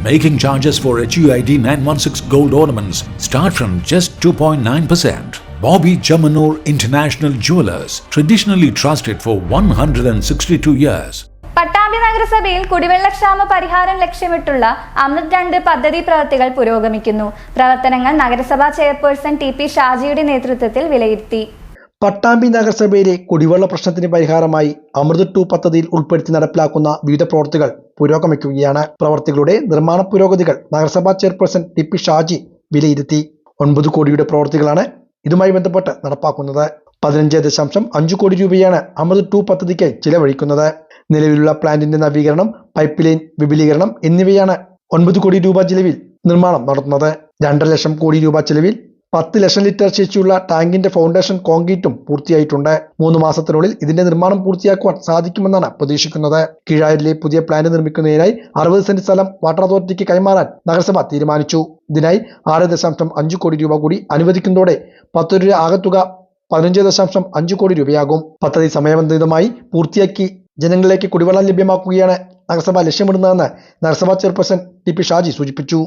Making charges for HUID 916 gold ornaments start from just 2.9%. Bobby Jamanur International Jewelers, traditionally trusted for 162 years. Pattambi നഗരസഭയിൽ കുടിവെള്ളക്ഷാമ പരിഹാരം ലക്ഷ്യമിട്ടുള്ള അമൃത് രണ്ട് പദ്ധതി പ്രവൃത്തികൾ പുരോഗമിക്കുന്നു പ്രവർത്തനങ്ങൾ നഗരസഭാ ചെയർപേഴ്സൺ ടി പി ഷാജിയുടെ നേതൃത്വത്തിൽ വിലയിരുത്തി പട്ടാമ്പി നഗരസഭയിലെ കുടിവെള്ള പ്രശ്നത്തിന് പരിഹാരമായി അമൃത് ടു പദ്ധതിയിൽ ഉൾപ്പെടുത്തി നടപ്പിലാക്കുന്ന വിവിധ പ്രവൃത്തികൾ പുരോഗമിക്കുകയാണ്. പ്രവൃത്തികളുടെ നിർമ്മാണ പുരോഗതികൾ നഗരസഭാ ചെയർപേഴ്സൺ ടി പി ഷാജി വിലയിരുത്തി. ഒൻപത് കോടിയുടെ പ്രവൃത്തികളാണ് ഇതുമായി ബന്ധപ്പെട്ട് നടപ്പാക്കുന്നത്. പതിനഞ്ച് ദശാംശം അഞ്ച് കോടി രൂപയാണ് അമൃത് ടു പദ്ധതിക്ക് ചിലവഴിക്കുന്നത്. നിലവിലുള്ള പ്ലാന്റിന്റെ നവീകരണം പൈപ്പ് ലൈൻ വിപുലീകരണം എന്നിവയാണ് ഒൻപത് കോടി രൂപ ചിലവിൽ നിർമ്മാണം നടത്തുന്നത്. രണ്ടര ലക്ഷം കോടി രൂപ ചിലവിൽ പത്ത് ലക്ഷം ലിറ്റർ ശേഷിയുള്ള ടാങ്കിന്റെ ഫൗണ്ടേഷൻ കോൺക്രീറ്റും പൂർത്തിയായിട്ടുണ്ട്. മൂന്ന് മാസത്തിനുള്ളിൽ ഇതിന്റെ നിർമ്മാണം പൂർത്തിയാക്കുവാൻ സാധിക്കുമെന്നാണ് പ്രതീക്ഷിക്കുന്നത്. കീഴാരിലെ പുതിയ പ്ലാന്റ് നിർമ്മിക്കുന്നതിനായി അറുപത് സെന്റ് സ്ഥലം വാട്ടർ അതോറിറ്റിക്ക് കൈമാറാൻ നഗരസഭ തീരുമാനിച്ചു. ഇതിനായി ആറ് ദശാംശം അഞ്ച് കോടി രൂപ കൂടി അനുവദിക്കുന്നതോടെ പത്ത് രൂപ ആകത്തുക പതിനഞ്ച് ദശാംശം അഞ്ച് കോടി രൂപയാകും. പദ്ധതി സമയബന്ധിതമായി പൂർത്തിയാക്കി ജനങ്ങളിലേക്ക് കുടിവെള്ളം ലഭ്യമാക്കുകയാണ് നഗരസഭ ലക്ഷ്യമിടുന്നതെന്ന് നഗരസഭാ ചെയർപേഴ്സൺ ടി പി ഷാജി സൂചിപ്പിച്ചു.